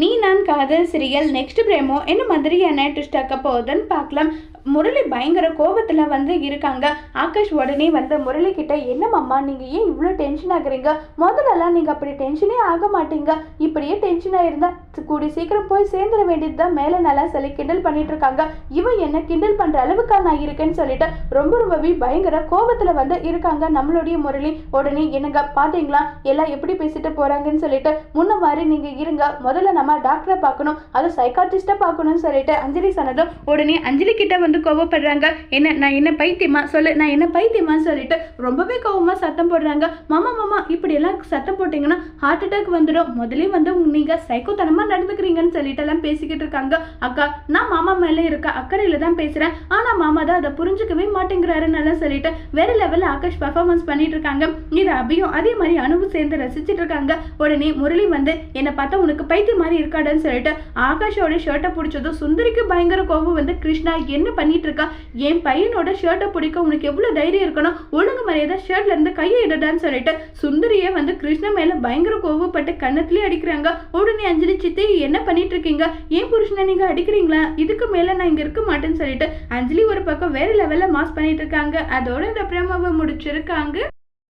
நீ நான் காதல் சிரியல் நெக்ஸ்ட் பிரேமோ என்ன மாதிரியான ட்விஸ்ட் ஆக்க போகுதுன்னு பார்க்கலாம். முரளி பயங்கர கோபத்தில் வந்து இருக்காங்க. ஆகாஷ் உடனே வந்து முரளி கிட்ட என்ன மாமா நீங்கள் ஏன் இவ்வளோ டென்ஷன் ஆகுறீங்க? முதல்லலாம் நீங்கள் அப்படி டென்ஷனே ஆக மாட்டீங்க. இப்படியே டென்ஷனாக இருந்தால் கூடி சீக்கிரம் போய் சேர்ந்துட வேண்டியது தான் மேலே நல்லா சொல்லி கிண்டல் பண்ணிட்டு இருக்காங்க. இவன் என்ன கிண்டல் பண்ணுற அளவுக்கா நான் இருக்கேன்னு சொல்லிட்டு ரொம்ப ரொம்பவே பயங்கர கோபத்தில் வந்து இருக்காங்க நம்மளுடைய முரளி. உடனே என்னங்க பார்த்தீங்களா எல்லாம் எப்படி பேசிட்டு போகிறாங்கன்னு சொல்லிட்டு முன்ன மாதிரி நீங்கள் இருங்க. முதல்ல நம்ம டாக்டரை பார்க்கணும். அதுவும் சைக்காட்ரிஸ்ட்டை பார்க்கணும்னு சொல்லிட்டு அஞ்சலி சொன்னதும் உடனே அஞ்சலி கிட்ட வந்து கோவப்படுறாங்க. என்ன நான் என்ன பைத்தியமா? சொல்லு நான் என்ன பைத்தியமான்னு சொல்லிட்டு ரொம்பவே கோவமாக சத்தம் போடுறாங்க. மாமா மாமா இப்படி எல்லாம் சத்தம் போட்டிங்கன்னா ஹார்ட் அட்டாக் வந்துடும். முதலே வந்து நீங்கள் சைக்கோத்தனமாக நடந்துக்கிறீங்கன்னு சொல்லிட்டு எல்லாம் பேசிக்கிட்டு இருக்காங்க. அக்கா நான் மாமா மேலே இருக்க அக்கறையில தான் பேசுகிறேன் ஆனால் மாமா தான் அதை புரிஞ்சுக்கவே மாட்டேங்கிறாருன்னு சொல்லிட்டு வேற லெவலில் ஆகாஷ் பர்ஃபார்மன்ஸ் பண்ணிட்டு இருக்காங்க. இது அபியும் அதே மாதிரி அனுபவம் சேர்ந்து ரசிச்சுட்டு இருக்காங்க. உடனே முரளி வந்து என்னை பார்த்தா உனக்கு பைத்தியம் மாதிரி இருக்காடுன்னு சொல்லிட்டு ஆகாஷோட ஷர்ட்டை பிடிச்சதும் சுந்தரிக்கு பயங்கர கோபம் வந்து கிருஷ்ணா என்ன பண்ணிட்டு இருக்கா என் பையனோட ஷர்ட்டை பிடிக்க உனக்கு எவ்வளோ தைரியம் இருக்கணும்? ஒழுங்கு மரியாதை ஷர்ட்ல இருந்து கையை இடடான்னு சொல்லிட்டு சுந்தரியே வந்து கிருஷ்ண மேல பயங்கர கோவப்பட்டு கண்ணத்துலேயே அடிக்கிறாங்க. உடனே அஞ்சலி சித்தி என்ன பண்ணிட்டு இருக்கீங்க ஏன் புருஷனை நீங்க அடிக்கிறீங்களா? இதுக்கு மேல நான் இங்க இருக்க மாட்டேன்னு சொல்லிட்டு அஞ்சலி ஒரு பக்கம் வேற லெவல்ல மாஸ் பண்ணிட்டு இருக்காங்க அதோட இந்த பிரமாவை முடிச்சிருக்காங்க.